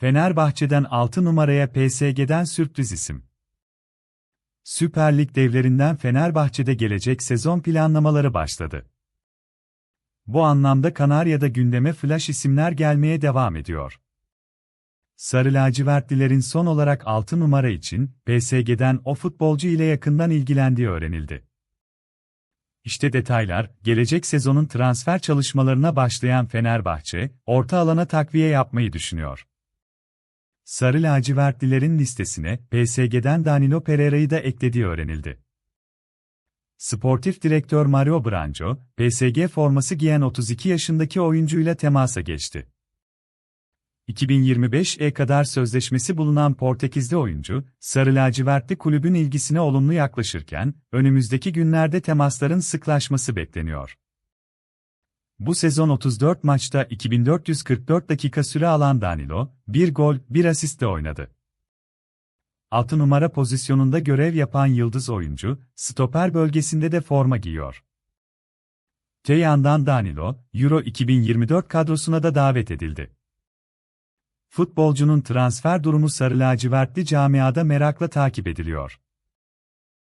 Fenerbahçe'den 6 numaraya PSG'den sürpriz isim. Süper Lig devlerinden Fenerbahçe'de gelecek sezon planlamaları başladı. Bu anlamda Kanarya'da gündeme flash isimler gelmeye devam ediyor. Sarı lacivertlilerin son olarak 6 numara için PSG'den o futbolcu ile yakından ilgilendiği öğrenildi. İşte detaylar, gelecek sezonun transfer çalışmalarına başlayan Fenerbahçe, orta alana takviye yapmayı düşünüyor. Sarı lacivertlilerin listesine PSG'den Danilo Pereira'yı da eklediği öğrenildi. Sportif direktör Mario Branco, PSG forması giyen 32 yaşındaki oyuncuyla temasa geçti. 2025'e kadar sözleşmesi bulunan Portekizli oyuncu, Sarı Lacivertli kulübün ilgisine olumlu yaklaşırken, önümüzdeki günlerde temasların sıklaşması bekleniyor. Bu sezon 34 maçta 2444 dakika süre alan Danilo, bir gol, bir asistle oynadı. 6 numara pozisyonunda görev yapan yıldız oyuncu, stoper bölgesinde de forma giyiyor. Te yandan Danilo, Euro 2024 kadrosuna da davet edildi. Futbolcunun transfer durumu sarı lacivertli camiada merakla takip ediliyor.